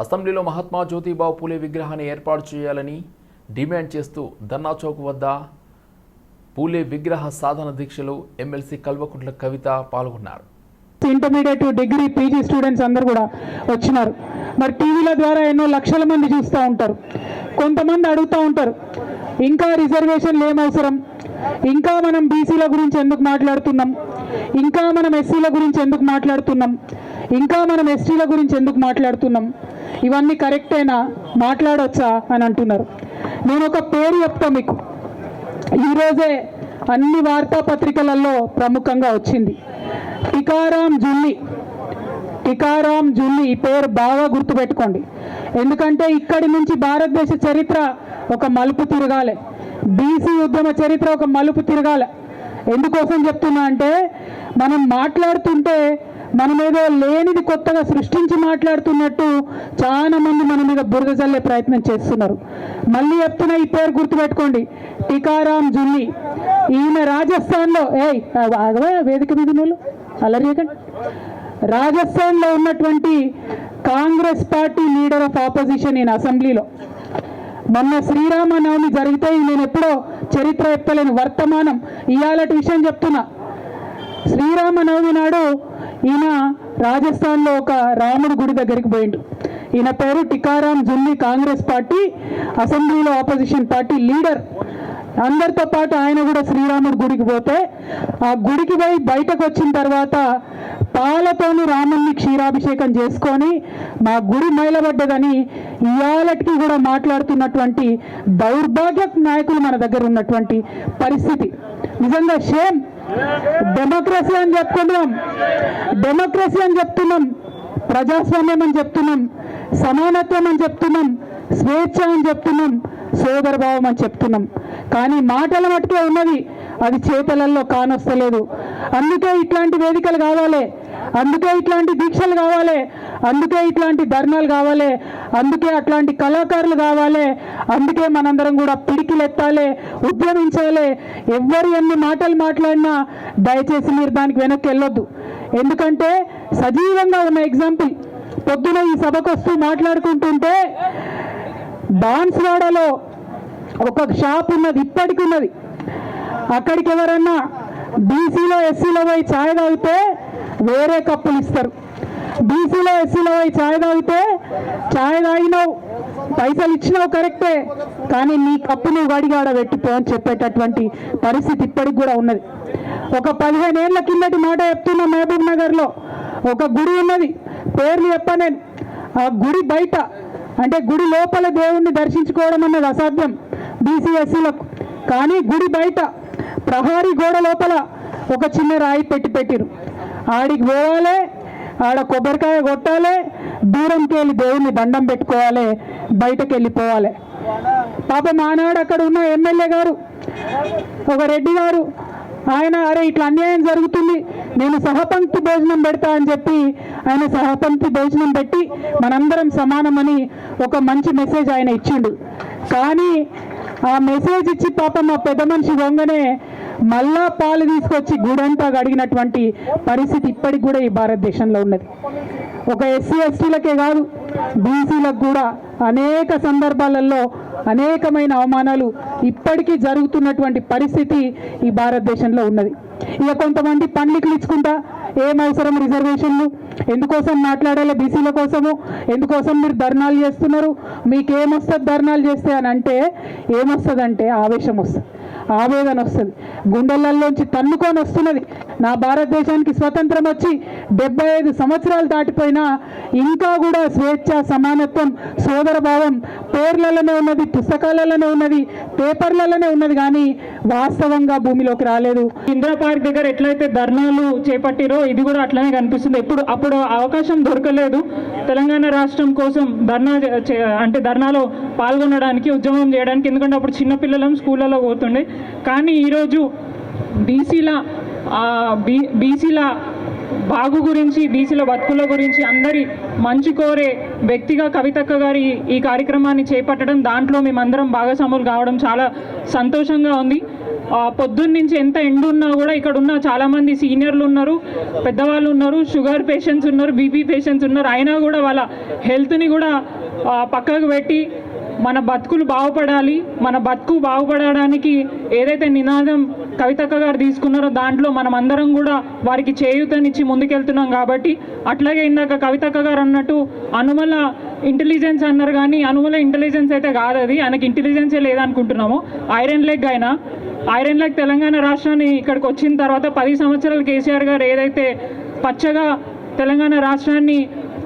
అసెంబ్లీలో మహాత్మా జ్యోతిబావు పూలే విగ్రహాన్ని ఏర్పాటు చేయాలని డిమాండ్ చేస్తూ ధర్నా చౌక్ వద్ద పూలే విగ్రహ సాధన దీక్షలో ఎమ్మెల్సీ కల్వకుంట్ల కవిత పాల్గొన్నారు. ఇంటర్మీడియట్ డిగ్రీ పీజీ స్టూడెంట్స్ అందరు కూడా వచ్చినారు. మరి టీవీల ద్వారా ఎన్నో లక్షల మంది చూస్తూ ఉంటారు. కొంతమంది అడుగుతూ ఉంటారు ఇంకా రిజర్వేషన్లు ఏమవసరం ఇంకా మనం బీసీల గురించి ఎందుకు మాట్లాడుతున్నాం? ఇంకా మనం ఎస్సీల గురించి ఎందుకు మాట్లాడుతున్నాం? ఇంకా మనం ఎస్టీల గురించి ఎందుకు మాట్లాడుతున్నాం? ఇవన్నీ కరెక్టేనా మాట్లాడొచ్చా? అని అంటున్నారు. నేను ఒక పేరు చెప్తా మీకు. ఈరోజే అన్ని వార్తాపత్రికలలో ప్రముఖంగా వచ్చింది. టికారాం జుల్లి టికారాం జుల్లి ఈ పేరు బాగా గుర్తుపెట్టుకోండి. ఎందుకంటే ఇక్కడి నుంచి భారతదేశ చరిత్ర ఒక మలుపు తిరగాలి. బీసీ ఉద్యమ చరిత్ర ఒక మలుపు తిరగాలి. ఎందుకోసం చెప్తున్నా అంటే మనం మాట్లాడుతుంటే మనమేదో లేనిది కొత్తగా సృష్టించి మాట్లాడుతున్నట్టు చాలా మంది మన మీద బురద చల్లే ప్రయత్నం చేస్తున్నారు. మళ్ళీ చెప్తున్నా ఈ పేరు గుర్తుపెట్టుకోండి. టికారాం జున్ని. ఈయన రాజస్థాన్లో ఏయ్ ఆగవా వేదిక మీద నువ్వు అల్లరి చేయకండి రాజస్థాన్లో ఉన్నటువంటి Congress party leader of opposition ఈయన అసెంబ్లీలో. మొన్న శ్రీరామనవమి జరిగితే నేను ఎప్పుడో చరిత్ర ఎత్తలేని వర్తమానం. ఇవాళటి విషయం చెప్తున్నా. శ్రీరామనవమి నాడు ఈయన రాజస్థాన్లో ఒక రాముడి గుడి దగ్గరికి పోయిండు. ఈయన పేరు టికారాం జున్ని కాంగ్రెస్ పార్టీ అసెంబ్లీలో ఆపోజిషన్ పార్టీ లీడర్. అందరితో పాటు ఆయన కూడా శ్రీరాముడి గుడికి పోతే ఆ గుడికి పోయి బయటకు వచ్చిన తర్వాత పాలతోని రాముణ్ణి క్షీరాభిషేకం చేసుకొని మా గుడి మైలబడ్డదని ఇవాళకి కూడా మాట్లాడుతున్నటువంటి దౌర్భాగ్య నాయకులు మన దగ్గర ఉన్నటువంటి పరిస్థితి. నిజంగా షేమ్ డెమోక్రసీ అని చెప్పుకున్నాం డెమోక్రసీ అని చెప్తున్నాం. ప్రజాస్వామ్యం అని చెప్తున్నాం. సమానత్వం అని చెప్తున్నాం. స్వేచ్ఛ అని చెప్తున్నాం. సోదరభావం అని చెప్తున్నాం. కానీ మాటల మట్టుకే ఉన్నది అది చేతలలో కానొస్తలేదు. అందుకే ఇట్లాంటి వేదికలు కావాలి. అందుకే ఇట్లాంటి దీక్షలు కావాలి. అందుకే ఇట్లాంటి ధర్నాలు కావాలి అందుకే అట్లాంటి కళాకారులు కావాలి అందుకే మనందరం కూడా పిడికిలెత్తాలి ఉద్యమించాలి. ఎవ్వరు ఎన్ని మాటలు మాట్లాడినా దయచేసి మీరు దానికి వెనక్కి వెళ్ళొద్దు. ఎందుకంటే సజీవంగా ఉన్న ఎగ్జాంపుల్ పొద్దున ఈ సభకు వస్తూ మాట్లాడుకుంటుంటే బాన్స్వాడలో ఒక షాప్ ఉన్నది ఇప్పటికి ఉన్నది అక్కడికి ఎవరన్నా బీసీలో ఎస్సీలో పోయి ఛాయ్ తాగితే వేరే కప్పులు ఇస్తారు. బీసీలో ఎస్సీలో పోయి ఛాయ్ తాగితే ఛాయ్ తాగినావు పైసలు ఇచ్చినావు కరెక్టే కానీ నీ కప్పు నువ్వు గడిగాడ పెట్టిపో అని చెప్పేటటువంటి పరిస్థితి ఇప్పటికి కూడా ఉన్నది. ఒక పదిహేను ఏళ్ళ కిందటి మాట చెప్తున్నా మహబూబ్ నగర్లో. ఒక గుడి ఉన్నది పేర్లు చెప్పనే ఆ గుడి బయట అంటే గుడి లోపల దేవుణ్ణి దర్శించుకోవడం అన్నది అసాధ్యం బీసీ ఎస్సీలకు. కానీ గుడి బయట ప్రహారీ గోడ లోపల ఒక చిన్న రాయి పెట్టి పెట్టిరు. ఆడికి పోవాలి ఆడ కొబ్బరికాయ కొట్టాలి దూరంకి వెళ్ళి దేవుణ్ణి దండం పెట్టుకోవాలి బయటకు వెళ్ళిపోవాలి పాప మానాడు అక్కడ ఉన్న ఎమ్మెల్యే గారు ఒక రెడ్డి గారు ఆయన అరే ఇట్లా అన్యాయం జరుగుతుంది నేను సహపంక్తి భోజనం పెడతా అని చెప్పి ఆయన సహపంక్తి భోజనం పెట్టి మనందరం సమానమని ఒక మంచి మెసేజ్ ఆయన ఇచ్చిండు. కానీ ఆ మెసేజ్ ఇచ్చి పాపం మా పెద్ద మనిషి వంగనే మళ్ళా పాలు తీసుకొచ్చి గుడంతా గడిగినటువంటి పరిస్థితి ఇప్పటికి కూడా ఈ భారతదేశంలో ఉన్నది. ఒక ఎస్సీ ఎస్టీలకే కాదు బీసీలకు కూడా అనేక సందర్భాలలో అనేకమైన అవమానాలు ఇప్పటికీ జరుగుతున్నటువంటి పరిస్థితి ఈ భారతదేశంలో ఉన్నది. ఇక కొంతమంది పండ్లికలు ఇచ్చుకుంటా ఏం అవసరం రిజర్వేషన్లు? ఎందుకోసం మాట్లాడాలి బీసీల కోసము? ఎందుకోసం మీరు ధర్నాలు చేస్తున్నారు? మీకేమొస్తుంది ధర్నాలు చేస్తే అని అంటే ఏమొస్తుందంటే ఆవేశం వస్తుంది. ఆవేదన వస్తుంది. గుండెలలోంచి తన్నుకొని వస్తున్నది. నా భారతదేశానికి స్వతంత్రం వచ్చి డెబ్బై ఐదు సంవత్సరాలు దాటిపోయినా ఇంకా కూడా స్వేచ్ఛ సమానత్వం సోదరభావం పేర్లలోనే ఉన్నది పుస్తకాలలోనే ఉన్నది పేపర్లలోనే ఉన్నది కానీ వాస్తవంగా భూమిలోకి రాలేదు. ఇందిరా పార్క్ దగ్గర ఎట్లయితే ధర్నాలు చేపట్టిరో ఇది కూడా అట్లనే కనిపిస్తుంది. ఎప్పుడు అప్పుడు అవకాశం దొరకలేదు. తెలంగాణ రాష్ట్రం కోసం ధర్నా చే- అంటే ధర్నాలో పాల్గొనడానికి ఉద్యమం చేయడానికి ఎందుకంటే అప్పుడు చిన్నపిల్లలం స్కూళ్ళలో పోతుండే. కానీ ఈరోజు బీసీల బీ బీసీల బాగు గురించి బీసీల బతుకుల గురించి అందరి మంచి కోరే వ్యక్తిగా కవితక్క గారి ఈ కార్యక్రమాన్ని చేపట్టడం దాంట్లో మేమందరం భాగస్వాములు కావడం చాలా సంతోషంగా ఉంది. పొద్దున్నుంచి ఎంత ఎండు ఉన్నా కూడా ఇక్కడ ఉన్న చాలామంది సీనియర్లు ఉన్నారు పెద్దవాళ్ళు ఉన్నారు షుగర్ పేషెంట్స్ ఉన్నారు బీపీ పేషెంట్స్ ఉన్నారు. అయినా కూడా వాళ్ళ హెల్త్ని కూడా పక్కకు పెట్టి మన బతుకులు బాగుపడాలి. మన బతుకు బాగుపడడానికి ఏదైతే నినాదం కవితక్క గారు తీసుకున్నారో దాంట్లో మనం అందరం కూడా వారికి చేయూతనిచ్చి ముందుకెళ్తున్నాం కాబట్టి అట్లాగే ఇందాక కవితక్క గారు అన్నట్టు అనుమల ఇంటెలిజెన్స్ అన్నారు కానీ అనుమల ఇంటెలిజెన్స్ అయితే కాదు అది ఆయనకి ఇంటెలిజెన్సే లేదనుకుంటున్నాము. ఐరన్ లెగ్ అయినా ఐరన్ లెగ్ తెలంగాణ రాష్ట్రాన్ని ఇక్కడికి వచ్చిన తర్వాత పది సంవత్సరాలు కేసీఆర్ గారు ఏదైతే పచ్చగా తెలంగాణ రాష్ట్రాన్ని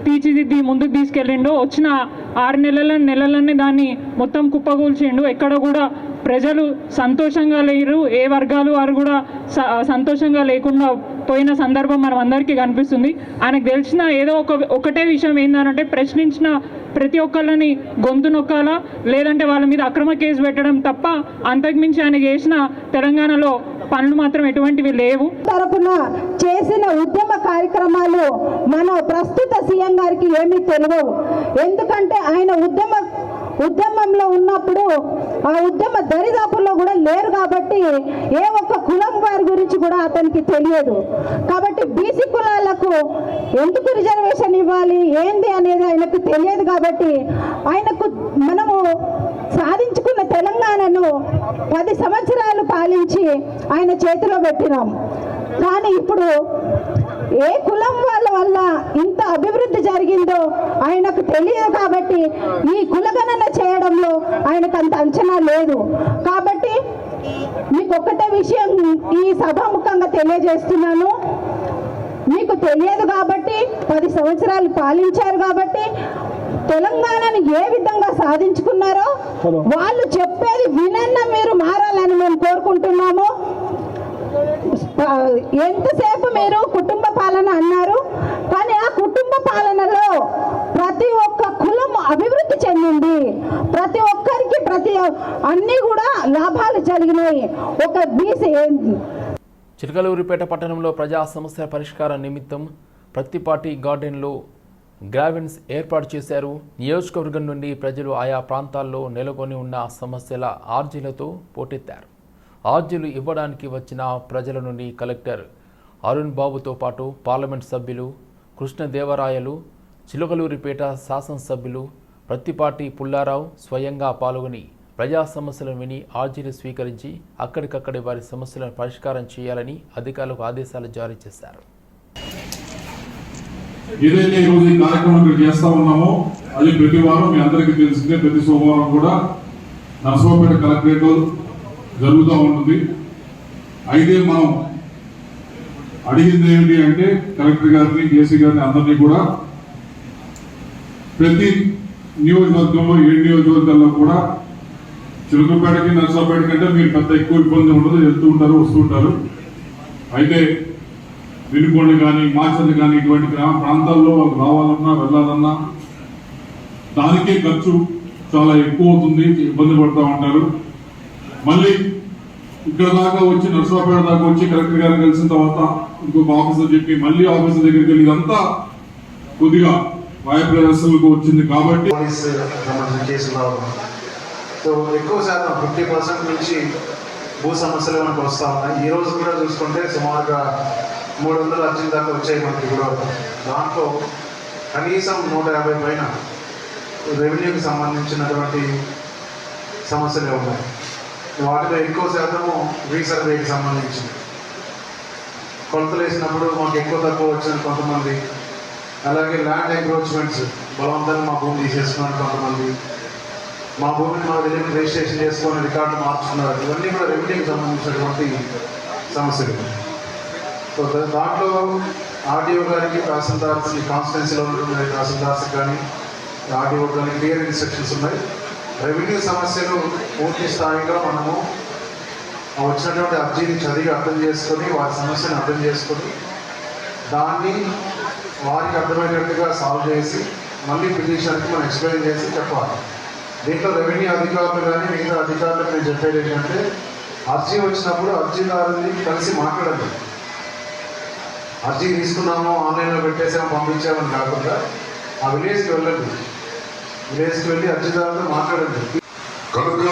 తీర్చిదిద్ది ముందుకు తీసుకెళ్ళిండో వచ్చిన ఆరు నెలల నెలలన్నీ దాన్ని మొత్తం కుప్పగూల్చిండు ఎక్కడ కూడా ప్రజలు సంతోషంగా లేరు. ఏ వర్గాలు వారు కూడా స- సంతోషంగా లేకుండా పోయిన సందర్భం మనం అందరికీ కనిపిస్తుంది. ఆయనకు తెలిసిన ఏదో ఒక ఒకటే విషయం ఏంటంటే ప్రశ్నించిన ప్రతి ఒక్కళ్ళని గొంతు నొక్కాలా? లేదంటే వాళ్ళ మీద అక్రమ కేసు పెట్టడం తప్ప అంతకుమించి ఆయన చేసిన తెలంగాణలో పనులు మాత్రం ఎటువంటివి లేవు. తరపున చేసిన ఉద్యమ కార్యక్రమాలు మన ప్రస్తుత సీఎం గారికి ఏమీ తెలియవు. ఎందుకంటే ఆయన ఉద్యమ ఉద్యమంలో ఉన్నప్పుడు ఆ ఉద్యమ దరిదాపుల్లో కూడా లేరు కాబట్టి ఏ ఒక్క కులం గురించి కూడా అతనికి తెలియదు. కాబట్టి బీసీ కులాలకు ఎందుకు రిజర్వేషన్ ఇవ్వాలి? ఏంది అనేది ఆయనకు తెలియదు కాబట్టి ఆయనకు మనము సాధించుకున్న తెలంగాణను పది సంవత్సరాలు పాలించి ఆయన చేతిలో పెట్టినాం. కానీ ఇప్పుడు ఏ కులం వాళ్ళ వల్ల ఇంత అభివృద్ధి జరిగిందో ఆయనకు తెలియదు కాబట్టి ఈ కులగణన చేయడంలో ఆయనకు అంత అంచనా లేదు. కాబట్టి మీకు ఒక్కటే విషయం ఈ సభాముఖంగా తెలియజేస్తున్నాను. మీకు తెలియదు కాబట్టి పది సంవత్సరాలు పాలించారు కాబట్టి తెలంగాణని ఏ విధంగా సాధించుకున్నారో వాళ్ళు చెప్పేది వినన్న మీరు మారాలని మేము కోరుకుంటున్నాము. ఎంతసేపు మీరు కుటుంబ పాలన అన్నారు కానీ ఆ కుటుంబ పాలనలో ప్రతి ఒక్క కులం అభివృద్ధి చెందింది ప్రతి ఒక్కరికి ప్రతి అన్నీ కూడా లాభాలు జరిగినాయి. ఒక బీసీ చిలకలూరిపేట పట్టణంలో ప్రజా సమస్యల పరిష్కార నిమిత్తం ప్రత్తిపాటి గార్డెన్లో గ్రావెన్స్ ఏర్పాటు చేశారు. నియోజకవర్గం నుండి ప్రజలు ఆయా ప్రాంతాల్లో నెలకొని ఉన్న సమస్యల ఆర్జీలతో పోటెత్తారు. ఆర్జీలు ఇవ్వడానికి వచ్చిన ప్రజల నుండి కలెక్టర్ అరుణ్ బాబుతో పాటు పార్లమెంట్ సభ్యులు కృష్ణదేవరాయలు చిలకలూరిపేట శాసనసభ్యులు ప్రత్తిపాటి పుల్లారావు స్వయంగా పాల్గొని ప్రజా సమస్యలను విని ఆర్జీలు స్వీకరించి అక్కడికక్కడే వారి సమస్యలను పరిష్కారం చేయాలని అధికారులకు ఆదేశాలు జారీ చేశారు. ఏదైతే ఈరోజు రోజు ఈ కార్యక్రమం ఇక్కడ చేస్తా ఉన్నామో అది ప్రతి వారం మీ అందరికీ తెలిసిందే ప్రతి సోమవారం కూడా నరసరావుపేట కలెక్టరేట్ జరుగుతూ ఉంటుంది. అయితే మనం అడిగింది ఏమిటి అంటే కలెక్టర్ గారిని జేసీ గారిని అందరినీ కూడా ప్రతి నియోజకవర్గంలో ఏడు నియోజకవర్గాల్లో కూడా చిలుకపేటకి నర్సాపేట కంటే మీరు పెద్ద ఎక్కువ ఇబ్బంది ఉండదు వెళ్తూ ఉంటారు వస్తూ ఉంటారు. అయితే వినుకొండ కానీ మాచర్లు కానీ ఇటువంటి గ్రామ ప్రాంతాల్లో వాళ్ళు రావాలన్నా వెళ్ళాలన్నా దానికే ఖర్చు చాలా ఎక్కువ అవుతుంది ఇబ్బంది పడుతూ ఉంటారు. మళ్ళీ ఇక్కడ దాకా వచ్చి నర్సాపేట దాకా వచ్చి కలెక్టర్ గారు కలిసిన తర్వాత ఇంకొక ఆఫీసర్ చెప్పి మళ్ళీ ఆఫీసర్ దగ్గరికి వెళ్ళి ఇదంతా కొద్దిగా వాయు ప్రదర్శనలకు వచ్చింది కాబట్టి పోలీస్ సంబంధించిన కేసులు రావడం సో ఎక్కువ శాతం ఫిఫ్టీ పర్సెంట్ నుంచి భూ సమస్యలు మనకు వస్తూ ఉన్నాయి. ఈ రోజు కూడా చూసుకుంటే సుమారుగా మూడు వందల అర్జీల దాకా వచ్చాయి మనకి కూడా. దాంట్లో కనీసం నూట యాభై పైన రెవెన్యూకి సంబంధించినటువంటి సమస్యలే ఉన్నాయి. వాటిలో ఎక్కువ శాతము రీసర్వేకి సంబంధించింది. కొలతలు వేసినప్పుడు మాకు ఎక్కువ తక్కువ వచ్చిన కొంతమంది. అలాగే ల్యాండ్ ఎంక్రోచ్మెంట్స్ బలవంతంగా మా భూమి తీసేసుకున్నారు కొంతమంది. మా భూమిని మా విధంగా రిజిస్ట్రేషన్ చేసుకొని రికార్డు మార్చుకున్నారు. ఇవన్నీ కూడా రెవెన్యూకి సంబంధించినటువంటి సమస్యలు. సో దాంట్లో ఆర్డీఓ గారికి తహసీల్దార్స్ ఈ కాన్స్టిట్యున్సీలో ఉంటున్న తహసీల్దార్స్ కానీ ఆర్డీఓ కానీ క్లియర్ ఇన్స్ట్రక్షన్స్ ఉన్నాయి. రెవెన్యూ సమస్యలు పూర్తి స్థాయిలో మనము వచ్చినటువంటి అర్జీని చదివి అర్థం చేసుకొని వారి సమస్యను అర్థం చేసుకొని దాన్ని వారికి అర్థమయ్యేటట్టుగా సాల్వ్ చేసి మళ్ళీ పిటిషన్కి మనం ఎక్స్ప్లెయిన్ చేసి చెప్పాలి. దీంట్లో రెవెన్యూ అధికారులు కానీ మిగతా అధికారులకు నేను చెప్పేది ఏంటంటే అర్జీ వచ్చినప్పుడు అర్జీదారుని కలిసి మాట్లాడండి. అర్జీ తీసుకున్నాము ఆన్లైన్లో పెట్టేసాము పంపించామని కాకుండా ఆ విలేజ్కి వెళ్ళండి. విలేజ్కి వెళ్ళి అర్జీదారులతో మాట్లాడండి. కనుక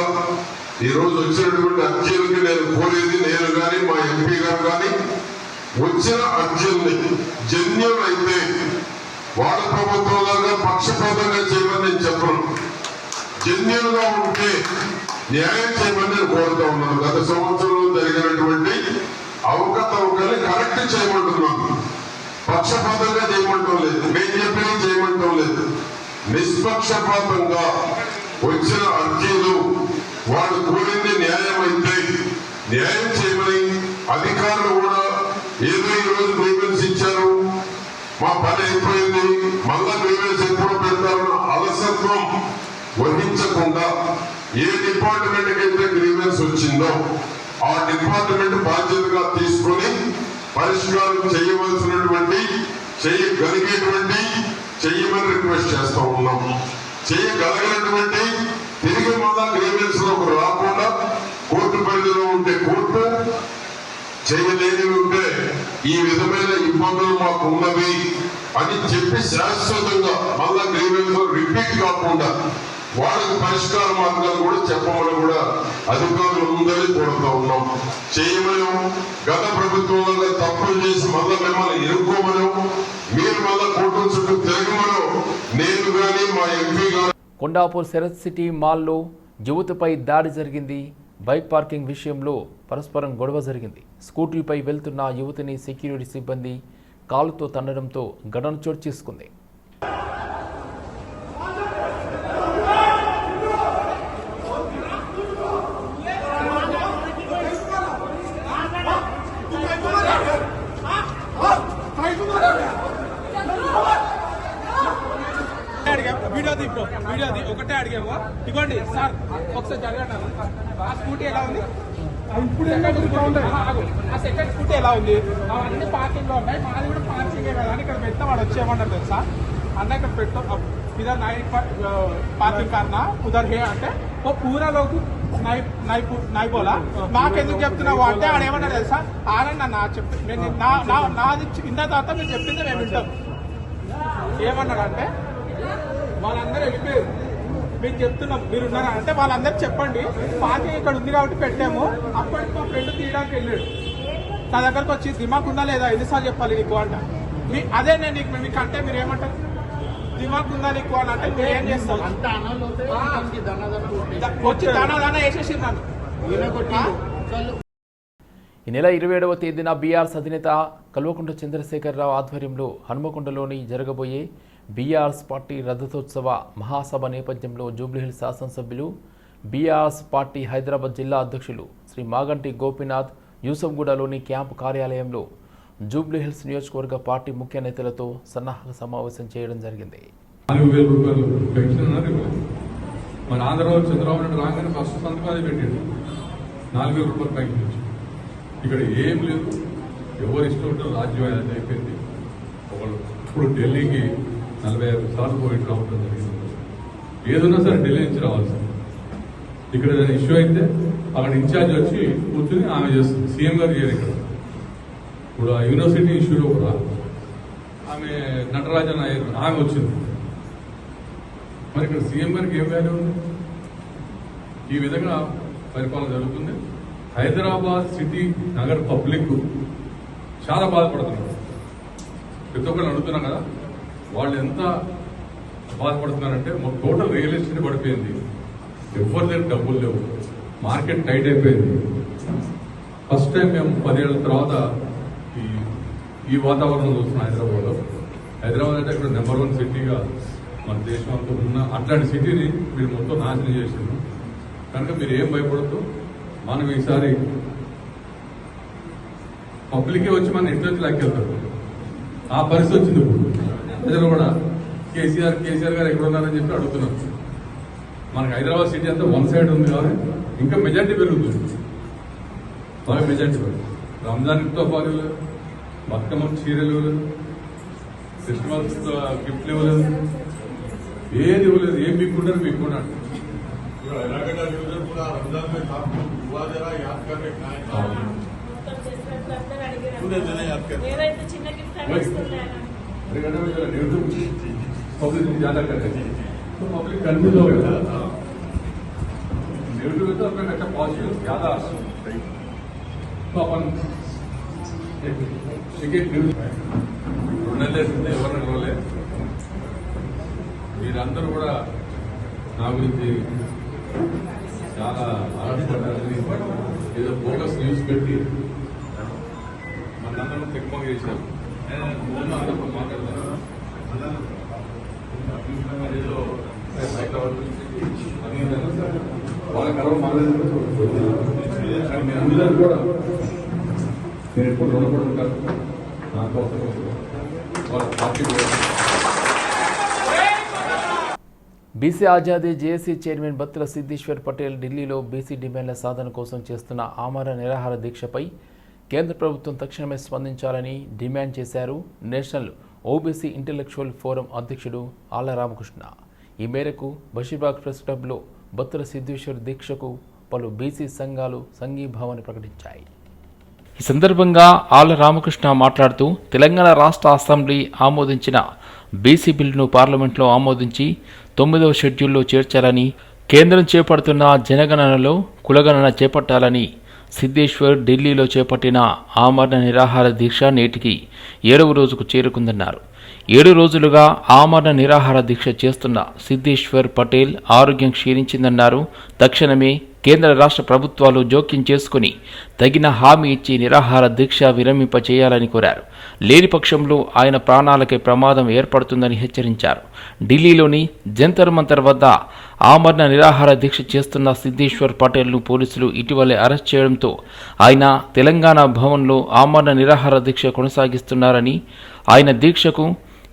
ఈరోజు వచ్చినటువంటి అర్జీలకి నేను కోరేది నేను కానీ మా ఎంపీ గారు కానీ వచ్చిన అర్జీల్ని జన్యులైతే వాళ్ళ ప్రభుత్వం లాగా పక్షపాతంగా చేయమని నేను చెప్పను. జన్యులుగా ఉంటే న్యాయం చేయమని కోరుతా ఉన్నాను. గత సంవత్సరంలో జరిగినటువంటి అవకతవకలు కరెక్ట్ చేయమంటున్నాను. పక్షపాతంగా చేయమంటం లేదు. మేము చెప్పినా చేయమంటం లేదు. నిష్పక్షపాతంగా వచ్చిన అర్జీలు వాళ్ళు కోరింది న్యాయం అయితే న్యాయం చేయమని అధికారులు కూడా ఏదో ఈ రోజు గ్రీవెన్స్ ఇచ్చారు. మా పని అయిపోయింది. మళ్ళా గ్రీవెన్స్ ఎప్పుడు పెడతారు అలసత్వం వహించకుండా ఏ డిపార్ట్మెంట్కి అయితే గ్రీవెన్స్ వచ్చిందో ఆ డిపార్ట్మెంట్ బాధ్యతగా తీసుకొని పరిష్కారం చేయవలసినటువంటి చేయగలిగేటువంటి చెయ్యమని రిక్వెస్ట్ చేస్తా ఉన్నాం. చేయగలిగినటువంటి తిరిగి మళ్ళా గ్రీవెన్స్లోకి రాకుండా కోర్టు పరిధిలో ఉంటే కోర్టు చేయలేని ఉంటే ఈ విధమైన ఇబ్బందులు మాకు ఉన్నవి అని చెప్పి శాశ్వతంగా మళ్ళా గ్రీవెన్స్ రిపీట్ కాకుండా వాళ్ళకి పరిష్కార మార్గాలు కూడా చెప్పమని కూడా అధికారులు ఉందని కోరుతా ఉన్నాం. చేయమని గత ప్రభుత్వం వల్ల తప్పులు చేసి మళ్ళీ మిమ్మల్ని ఇరుక్కోమను మీరు మళ్ళీ కోర్టుల చుట్టూ తిరగమను నేను కానీ మా ఎంపీ గారు కొండాపూర్ శరత్ సిటీ మాల్లో యువతపై దాడి జరిగింది. బైక్ పార్కింగ్ విషయంలో పరస్పరం గొడవ జరిగింది. స్కూటీపై వెళ్తున్న యువతిని సెక్యూరిటీ సిబ్బంది కాలుతో తన్నడంతో ఘటన చోటు చేసుకుంది. ఇవ్వండి సార్ ఒకసారి జరగండి. ఆ స్కూటీ ఎలా ఉంది? ఇప్పుడు ఆ సెకండ్ స్కూటీ ఎలా ఉంది? అవన్నీ పార్కింగ్లో ఉన్నాయి. మాది కూడా పార్కింగ్ కదా అని ఇక్కడ పెడతా వాడు వచ్చేయమన్నారు తెలుసా? అన్న ఇక్కడ పెట్టు. ఇదర్ నై పార్కింగ్ కారణా ఉదర్ హే అంటే ఓ పూరా లోకు నై నై నై బోలా మాకెందుకు చెప్తున్నావు? అంటే ఆడ ఏమన్నా తెలుసా? ఆనండి అన్న చెప్పి. నేను నా నా- నాది ఇంత తర్వాత మీరు చెప్పింది మేము వింటాం ఏమన్నాడంటే వాళ్ళందరూ వెళ్ళిపోయారు. మీకు చెప్తున్నాం. మీరు ఉన్నారా? అంటే వాళ్ళందరూ చెప్పండి. పార్కింగ్ ఇక్కడ ఉంది కాబట్టి పెట్టాము. అప్పటికి మా ఫ్రెండ్ తీయడానికి వెళ్ళాడు. నా దగ్గరకు వచ్చి దిమాక్ ఉందా లేదా? ఎన్నిసార్లు చెప్పాలి నీకు? అంట. మీ అదే నేను నీకు మీకు అంటే మీరు ఏమంటారు? దిమాక్ ఉందా నీకు? అని అంటే మీరు ఏం చేస్తారు వచ్చి దానా దానా వేసేసి నన్ను. ఈ నెల ఇరవై ఏడవ తేదీన బీఆర్ఎస్ అధినేత కల్వకుంట్ల చంద్రశేఖరరావు ఆధ్వర్యంలో హనుమకొండలోని జరగబోయే బీఆర్ఎస్ పార్టీ రథోత్సవ మహాసభ నేపథ్యంలో జూబ్లీహిల్స్ శాసనసభ్యులు బీఆర్ఎస్ పార్టీ హైదరాబాద్ జిల్లా అధ్యక్షులు శ్రీ మాగంటి గోపీనాథ్ యూసఫ్గూడలోని క్యాంపు కార్యాలయంలో జూబ్లీహిల్స్ నియోజకవర్గ పార్టీ ముఖ్య నేతలతో సన్నాహక సమావేశం చేయడం జరిగింది. మన ఆంధ్రప్రదేశ్ చంద్రబాబు నాయుడు రాగానే ఫస్ట్ సంతకం పెట్టాడు. నాలుగు వేల రూపాయలు పైకి ఇక్కడ ఏం లేదు. ఎవరు ఇష్టం ఉంటే రాజ్యం అయిపోయింది ఒకళ్ళు ఇప్పుడు ఢిల్లీకి నలభై ఐదు సార్లు కోవిడ్ రావడం జరిగింది. ఏదన్నా సరే ఢిల్లీ నుంచి రావాల్సింది. ఇక్కడ ఏదైనా ఇష్యూ అయితే అక్కడ ఇన్ఛార్జ్ వచ్చి కూర్చుని ఆమె చేస్తుంది. సీఎం గారు చేయరు ఇక్కడ. ఇప్పుడు యూనివర్సిటీ ఇష్యూలో కూడా ఆమె నటరాజన్ అయ్యారు ఆమె వచ్చింది. మరి ఇక్కడ సీఎం గారికి ఏం వాల్యూ ఉంది? ఈ విధంగా పరిపాలన జరుగుతుంది. హైదరాబాద్ సిటీ నగర్ పబ్లిక్ చాలా బాధపడుతున్నారు. ప్రతి ఒక్కరు అడుగుతున్నాం కదా వాళ్ళు ఎంత బాధపడుతున్నారంటే టోటల్ రియల్ ఎస్టేట్ పడిపోయింది. ఎవరి దగ్గర డబ్బులు లేవు. మార్కెట్ టైట్ అయిపోయింది. ఫస్ట్ టైం మేము పదేళ్ళ తర్వాత ఈ ఈ వాతావరణం చూస్తున్నాం హైదరాబాద్లో. హైదరాబాద్ అంటే ఇక్కడ నెంబర్ వన్ సిటీగా మన దేశం అంతా ఉన్న అట్లాంటి సిటీని మీరు మొత్తం నాశనం చేసిండ్రు. కనుక మీరు ఏం భయపడద్దు. మనం ఈసారి పబ్లికే వచ్చి మన ఇంట్లోకి వచ్చి లాక్కెళ్తారు. ఆ పరిస్థితి వచ్చింది ఇప్పుడు. ప్రజలు కూడా కేసీఆర్ కేసీఆర్ గారు ఎక్కడ ఉన్నారని చెప్పి అడుగుతున్నారు మనకి హైదరాబాద్ సిటీ అంతా వన్ సైడ్ ఉంది కాబట్టి ఇంకా మెజార్టీ పెరుగుతుంది. బాగా మెజార్టీ పెరుగుతుంది. పాటు ఇవ్వలేదు. బతుకమ్మ చీరలు ఇవ్వలేదు. క్రిస్మస్ గిఫ్ట్లు ఇవ్వలేదు. ఏది ఇవ్వలేదు. ఏం మీకుంటారు మీకున్నాడు చిన్న గిఫ్ట్ कहना मैं जरा न्यूज पब्लिक को ज़्यादा कर देती तो पब्लिक कन्फ्यूज हो మీరందరూ కూడా నా గురించి చాలా ఆరాటపడ్డారు ఏదో ఫోకస్ న్యూస్ పెట్టి మనందరం తిక్కుమగా చేశారు వాళ్ళ కలవ మాట్లాడారు కూడా నేను ఎప్పుడు రుణపడి ఉంటాను నా కోసం వాళ్ళ పార్టీ కూడా BC Azadi JAC chairman Battula Siddheshwar Patel ఢిల్లీలో బీసీ డిమాండ్ల సాధన కోసం చేస్తున్న ఆమర నిరాహార దీక్షపై కేంద్ర ప్రభుత్వం తక్షణమే స్పందించాలని డిమాండ్ చేశారు నేషనల్ ఓబీసీ ఇంటలెక్చువల్ ఫోరం అధ్యక్షుడు ఆళ్ళ రామకృష్ణ. ఈ మేరకు బషీర్బాగ్ ప్రెస్ క్లబ్లో బత్తుల సిద్ధేశ్వర్ దీక్షకు పలు బీసీ సంఘాలు సంఘీభావాన్ని ప్రకటించాయి. ఈ సందర్భంగా ఆళ్ళ రామకృష్ణ మాట్లాడుతూ తెలంగాణ రాష్ట్ర అసెంబ్లీ ఆమోదించిన బీసీ బిల్లును పార్లమెంట్లో ఆమోదించి తొమ్మిదవ షెడ్యూల్లో చేర్చాలని కేంద్రం చేపడుతున్న జనగణనలో కులగణన చేపట్టాలని సిద్ధేశ్వర్ ఢిల్లీలో చేపట్టిన ఆమరణ నిరాహార దీక్ష నేటికి ఏడవ రోజుకు చేరుకుందన్నారు. ఏడు రోజులుగా ఆమరణ నిరాహార దీక్ష చేస్తున్న సిద్ధేశ్వర్ పటేల్ ఆరోగ్యం క్షీణించిందన్నారు. తక్షణమే కేంద్ర రాష్ట్ర ప్రభుత్వాలు జోక్యం చేసుకుని తగిన హామీ ఇచ్చి నిరాహార దీక్ష విరమింప చేయాలని కోరారు. లేని పక్షంలో ఆయన ప్రాణాలకే ప్రమాదం ఏర్పడుతుందని హెచ్చరించారు. ఢిల్లీలోని జంతర్ మంతర్ వద్ద ఆమరణ నిరాహార దీక్ష చేస్తున్న సిద్ధేశ్వర్ పటేల్ను పోలీసులు ఇటీవలే అరెస్ట్ చేయడంతో ఆయన తెలంగాణ భవన్లో ఆమరణ నిరాహార దీక్ష కొనసాగిస్తున్నారని ఆయన దీక్షకు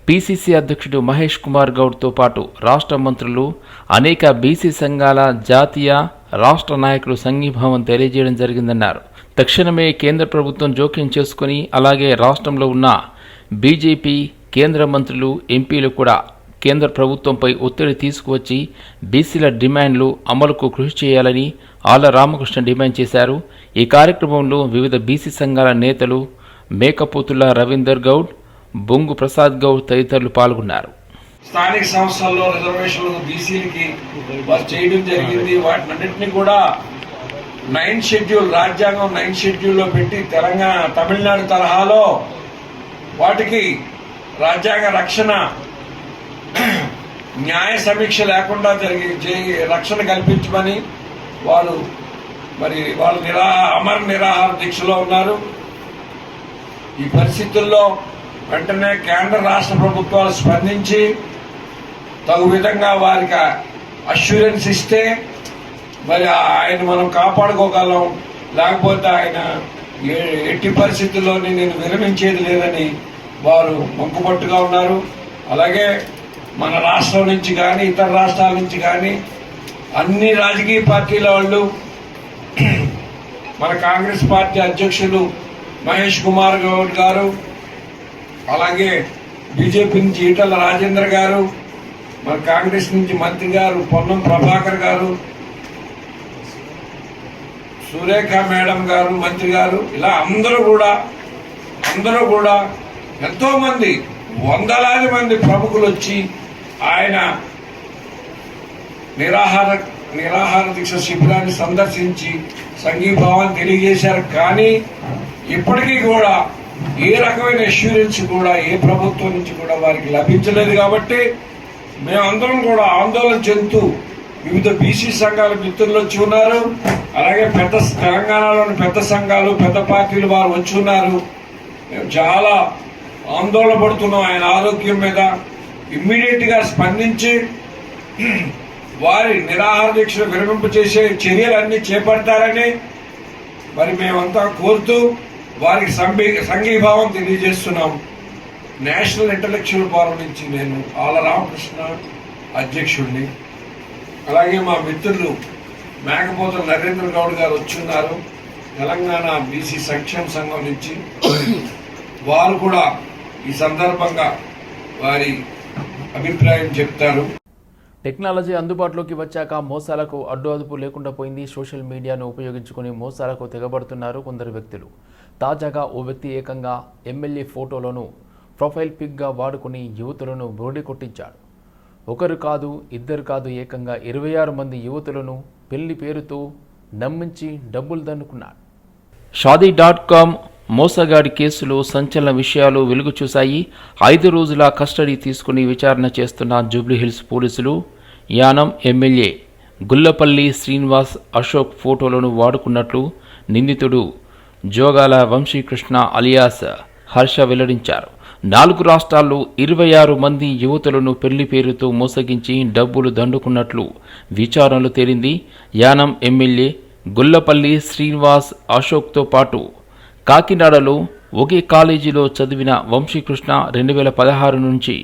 పిసిసి అధ్యక్షుడు మహేష్ కుమార్ గౌడ్తో పాటు రాష్ట్ర మంత్రులు అనేక బీసీ సంఘాల జాతీయ రాష్ట్ర నాయకులు సంఘీభావం తెలియజేయడం జరిగిందన్నారు. తక్షణమే కేంద్ర ప్రభుత్వం జోక్యం చేసుకుని అలాగే రాష్ట్రంలో ఉన్న బీజేపీ కేంద్ర మంత్రులు ఎంపీలు కూడా కేంద్ర ప్రభుత్వంపై ఒత్తిడి తీసుకువచ్చి బీసీల డిమాండ్లు అమలుకు కృషి చేయాలని ఆళ్ళ రామకృష్ణ డిమాండ్ చేశారు. ఈ కార్యక్రమంలో వివిధ బీసీ సంఘాల నేతలు మేకపోతుల రవీందర్ గౌడ్ బొంగు ప్రసాద్ గౌడ్ తదితరులు పాల్గొన్నారు. స్థానిక సంస్థల్లో రిజర్వేషన్లు బీసీలకి చేయడం జరిగింది. వాటినన్నింటినీ కూడా నైన్ షెడ్యూల్ రాజ్యాంగం నైన్ షెడ్యూల్లో పెట్టి తెలంగాణ తమిళనాడు తరహాలో వాటికి రాజ్యాంగ రక్షణ న్యాయ సమీక్ష లేకుండా జరిగి రక్షణ కల్పించమని వారు మరి వాళ్ళు నిరా అమర నిరాహార దీక్షలో ఉన్నారు. ఈ పరిస్థితుల్లో వెంటనే కేంద్ర రాష్ట్ర ప్రభుత్వాలు స్పందించి తగు విధంగా వారికి అష్యూరెన్స్ ఇస్తే మరి ఆయన మనం కాపాడుకోగలం. లేకపోతే ఆయన ఎట్టి పరిస్థితుల్లోని నేను విరమించేది లేదని వారు మొక్కుబట్టుగా ఉన్నారు. అలాగే మన రాష్ట్రం నుంచి కానీ ఇతర రాష్ట్రాల నుంచి కానీ అన్ని రాజకీయ పార్టీల వాళ్ళు మన కాంగ్రెస్ పార్టీ అధ్యక్షులు మహేష్ కుమార్ గౌడ్ గారు అలాగే బీజేపీ నుంచి ఈటల రాజేంద్ర గారు మన కాంగ్రెస్ నుంచి మంత్రి గారు పొన్నం ప్రభాకర్ గారు సురేఖ మేడం గారు మంత్రి గారు ఇలా అందరూ కూడా అందరూ కూడా ఎంతోమంది వందలాది మంది ప్రముఖులు వచ్చి ఆయన నిరాహార నిరాహార దీక్ష శిబిరాన్ని సందర్శించి సంఘీభావాన్ని తెలియజేశారు. కానీ ఇప్పటికీ కూడా ఏ రకమైన అష్యూరెన్స్ కూడా ఏ ప్రభుత్వం నుంచి కూడా వారికి లభించలేదు కాబట్టి మేమందరం కూడా ఆందోళన చెందుతూ వివిధ బీసీ సంఘాల మిత్రులు వచ్చి ఉన్నారు. అలాగే పెద్ద తెలంగాణలోని పెద్ద సంఘాలు పెద్ద పార్టీలు వారు వచ్చి ఉన్నారు. మేము చాలా ఆందోళన పడుతున్నాం ఆయన ఆరోగ్యం మీద. ఇమ్మీడియట్గా స్పందించి వారి నిరాహార దీక్షను విరమింపు చేసే చర్యలన్నీ చేపడతారని మరి మేమంతా కోరుతూ వారికి సంఘీ సంఘీభావం తెలియజేస్తున్నాం. నేషనల్ ఇంటలెక్చువల్ ఫోరం నుంచి నేను ఆల రామకృష్ణ అధ్యక్షుడిని. అలాగే మా మిత్రులు మేకపోతుల నరేంద్ర గౌడ్ గారు వచ్చున్నారు. తెలంగాణ బీసీ సంక్షేమ సంఘం నుంచి. వారు కూడా ఈ సందర్భంగా వారి అభిప్రాయం చెప్తారు. టెక్నాలజీ అందుబాటులోకి వచ్చాక మోసాలకు అడ్డు అదుపు లేకుండా పోయింది. సోషల్ మీడియాను ఉపయోగించుకుని మోసాలకు తెగబడుతున్నారు కొందరు వ్యక్తులు. తాజాగా ఓ వ్యక్తి ఏకంగా ఎమ్మెల్యే ఫోటోలను ప్రొఫైల్ పిక్గా వాడుకుని యువతులను బోడి కొట్టించాడు. ఒకరు కాదు ఇద్దరు కాదు ఏకంగా ఇరవై ఆరు మంది యువతులను పెళ్ళి పేరుతో నమ్మించి డబ్బులు దన్నుకున్నాడు. షాదీ డాట్ కామ్ మోసగాడి కేసులో సంచలన విషయాలు వెలుగు చూశాయి ఐదు రోజుల కస్టడీ తీసుకుని విచారణ చేస్తున్న జూబ్లీహిల్స్ పోలీసులు యానం ఎమ్మెల్యే గుల్లపల్లి శ్రీనివాస్ అశోక్ ఫోటోలను వాడుకున్నట్లు నిందితుడు జోగాల వంశీకృష్ణ అలియాస్ హర్ష వెల్లడించారు. నాలుగు రాష్ట్రాల్లో ఇరవై ఆరు మంది యువతులను పెళ్ళి పేరుతో మోసగించి డబ్బులు దండుకున్నట్లు విచారణలు తేలింది. యానం ఎమ్మెల్యే గుల్లపల్లి శ్రీనివాస్ అశోక్తో పాటు కాకినాడలో ఒకే కాలేజీలో చదివిన వంశీకృష్ణ రెండు వేల పదహారు నుంచి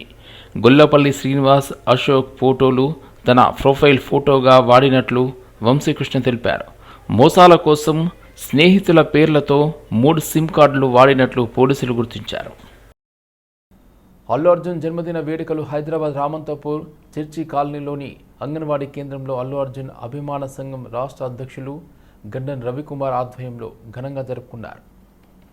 గొల్లపల్లి శ్రీనివాస్ అశోక్ ఫోటోలు తన ప్రొఫైల్ ఫోటోగా వాడినట్లు వంశీకృష్ణ తెలిపారు. మోసాల కోసం స్నేహితుల పేర్లతో మూడు సిమ్ కార్డులు వాడినట్లు పోలీసులు గుర్తించారు. అల్లు అర్జున్ జన్మదిన వేడుకలు హైదరాబాద్ రామంతపూర్ చర్చి కాలనీలోని అంగన్వాడీ కేంద్రంలో అల్లు అర్జున్ అభిమాన సంఘం రాష్ట్ర అధ్యక్షులు గడ్డన్ రవికుమార్ ఆధ్వర్యంలో ఘనంగా జరుపుకున్నారు.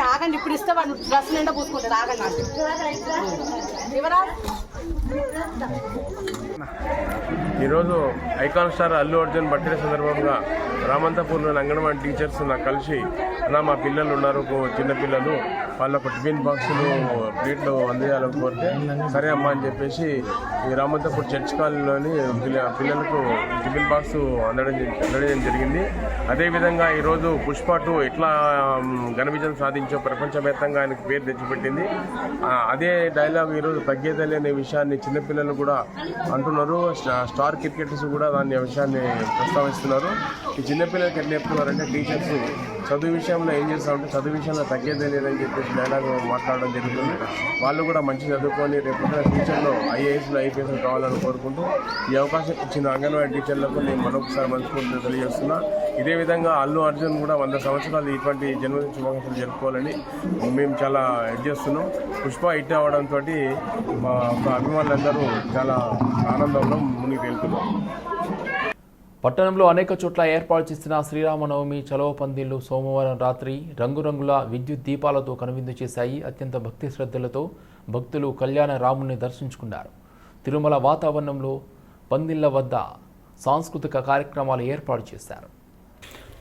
ఆగండి ఆగండి ఇప్పుడు ఇస్తే వాడు డ్రెస్ నిండా పూసుకుంటారు ఆగండి. అంటే ఈరోజు icon star Allu Arjun birthday సందర్భంగా రామంతపూర్లోని అంగన్వాడీ టీచర్స్ నాకు కలిసి నా మా పిల్లలు ఉన్నారు చిన్నపిల్లలు వాళ్ళకు టిఫిన్ బాక్సులు ప్లేట్లు అందించాలని కోరితే సరే అమ్మా అని చెప్పేసి ఈ రామంతపూర్ చర్చ్ కాలనీలోని పిల్ల- పిల్లలకు టిఫిన్ బాక్స్ అందడం అందడం జరిగింది. అదేవిధంగా ఈరోజు పుష్ప టూ ఎట్లా ఘన విజయం సాధించో ప్రపంచవ్యాప్తంగా ఆయనకు పేరు తెచ్చిపెట్టింది. అదే డైలాగ్ ఈరోజు తగ్గేదలే అనే విషయాన్ని చిన్నపిల్లలు కూడా అంటున్నారు. స్టార్ క్రికెటర్స్ కూడా దాన్ని ఆ విషయాన్ని ప్రస్తావిస్తున్నారు. ఈ చిన్నపిల్లలకి ఎట్లా చెప్తున్నారంటే టీచర్స్ చదువు విషయంలో ఏం చేస్తామంటే చదువు విషయంలో తగ్గేదే లేదని చెప్పేసి డైలాగ్ మాట్లాడడం జరుగుతుంది. వాళ్ళు కూడా మంచి చదువుకొని రేపు ఫ్యూచర్లో ఐఏఎస్లు ఐపీఎస్లు కావాలని కోరుకుంటూ ఈ అవకాశం ఇచ్చిన అంగన్వాడీ టీచర్లకు నేను మరొకసారి మనస్ఫూర్తిగా తెలియజేస్తున్నా. ఇదే విధంగా అల్లు అర్జున్ కూడా వంద సంవత్సరాలు ఇటువంటి జన్మదిన శుభాకాంక్షలు జరుపుకోవాలని మేము చాలా ఇది చేస్తున్నాం. పుష్ప హిట్ అవడంతో మా అభిమానులందరూ చాలా ఆనందంలో మునిగి తేలుతున్నాం పట్టణంలో అనేక చోట్ల ఏర్పాటు చేసిన శ్రీరామనవమి చలవ పందిళ్ళు సోమవారం రాత్రి రంగురంగుల విద్యుత్ దీపాలతో కనువిందు చేశాయి. అత్యంత భక్తి శ్రద్ధలతో భక్తులు కళ్యాణ రాముని దర్శించుకున్నారు. తిరుమల వాతావరణంలో పందిళ్ళ వద్ద సాంస్కృతిక కార్యక్రమాలు ఏర్పాటు చేశారు.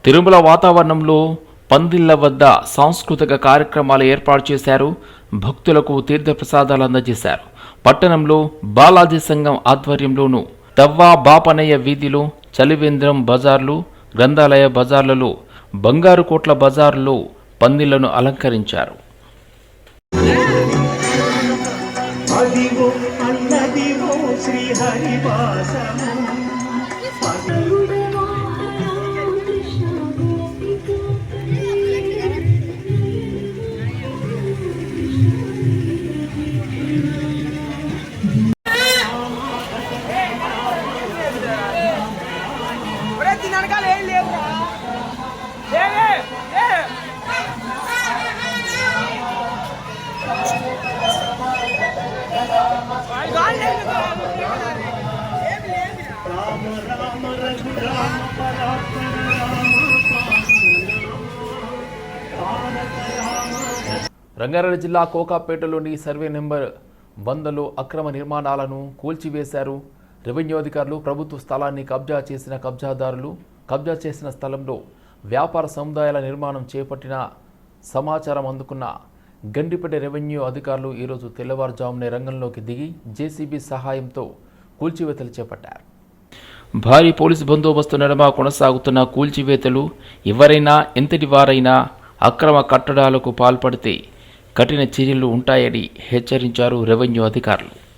తిరుమల వాతావరణంలో పందిళ్ళ వద్ద సాంస్కృతిక కార్యక్రమాలు ఏర్పాటు చేశారు. భక్తులకు తీర్థప్రసాదాలు అందజేశారు. పట్టణంలో బాలాజీ సంఘం ఆధ్వర్యంలోనూ దవ్వా బాపనయ్య వీధిలో చలివేంద్రం బజార్లు గ్రంథాలయ బజార్లలో బంగారు కోట్ల బజార్లో పందిళ్ళను అలంకరించారు. అదివో రంగారెడ్డి జిల్లా కోకాపేటలోని సర్వే నెంబర్ వందలో అక్రమ నిర్మాణాలను కూల్చివేశారు. రెవెన్యూ అధికారులు ప్రభుత్వ స్థలాన్ని కబ్జా చేసిన కబ్జాదారులు కబ్జా చేసిన స్థలంలో వ్యాపార సముదాయాల నిర్మాణం చేపట్టిన సమాచారం అందుకున్న గండిపేట రెవెన్యూ అధికారులు ఈరోజు తెల్లవారుజామునే రంగంలోకి దిగి జేసీబీ సహాయంతో కూల్చివేతలు చేపట్టారు. భారీ పోలీసు బందోబస్తు నడుమ కొనసాగుతున్న కూల్చివేతలు ఎవరైనా ఎంతటి వారైనా అక్రమ కట్టడాలకు పాల్పడితే కఠిన చర్యలు ఉంటాయని హెచ్చరించారు రెవెన్యూ అధికారులు.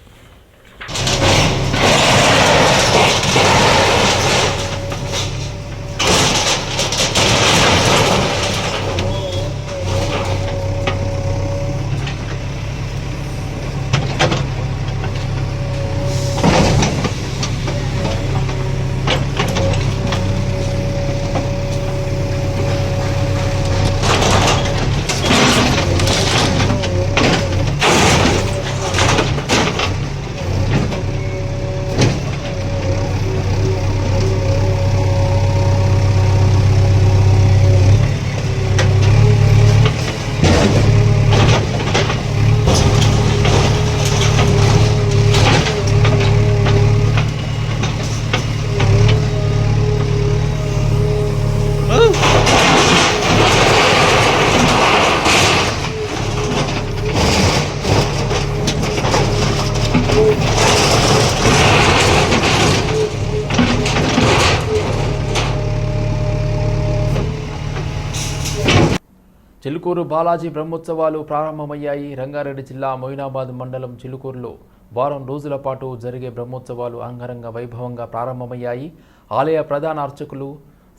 బాలాజీ బ్రహ్మోత్సవాలు ప్రారంభమయ్యాయి. రంగారెడ్డి జిల్లా మొయినాబాద్ మండలం చిలుకూరులో వారం రోజుల పాటు జరిగే బ్రహ్మోత్సవాలు అంగరంగ వైభవంగా ప్రారంభమయ్యాయి. ఆలయ ప్రధాన అర్చకులు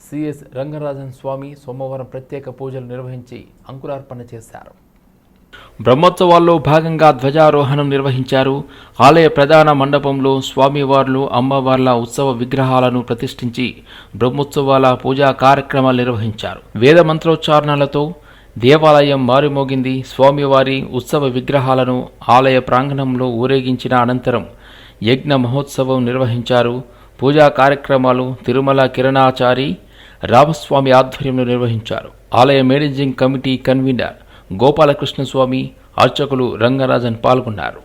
సిఎస్ రంగరాజన్ స్వామి సోమవారం ప్రత్యేక పూజలు నిర్వహించి అంకురార్పణ చేశారు. బ్రహ్మోత్సవాల్లో భాగంగా ధ్వజారోహణం నిర్వహించారు. ఆలయ ప్రధాన మండపంలో స్వామివార్లు అమ్మవార్ల ఉత్సవ విగ్రహాలను ప్రతిష్ఠించి బ్రహ్మోత్సవాల పూజా కార్యక్రమాలు నిర్వహించారు. వేద మంత్రోచ్చారణలతో దేవాలయం మారుమోగింది. స్వామివారి ఉత్సవ విగ్రహాలను ఆలయ ప్రాంగణంలో ఊరేగించిన అనంతరం యజ్ఞ మహోత్సవం నిర్వహించారు. పూజా కార్యక్రమాలు తిరుమల కిరణాచారి రామస్వామి ఆధ్వర్యంలో నిర్వహించారు. ఆలయ మేనేజింగ్ కమిటీ కన్వీనర్ గోపాలకృష్ణస్వామి అర్చకులు రంగరాజన్ పాల్గొన్నారు.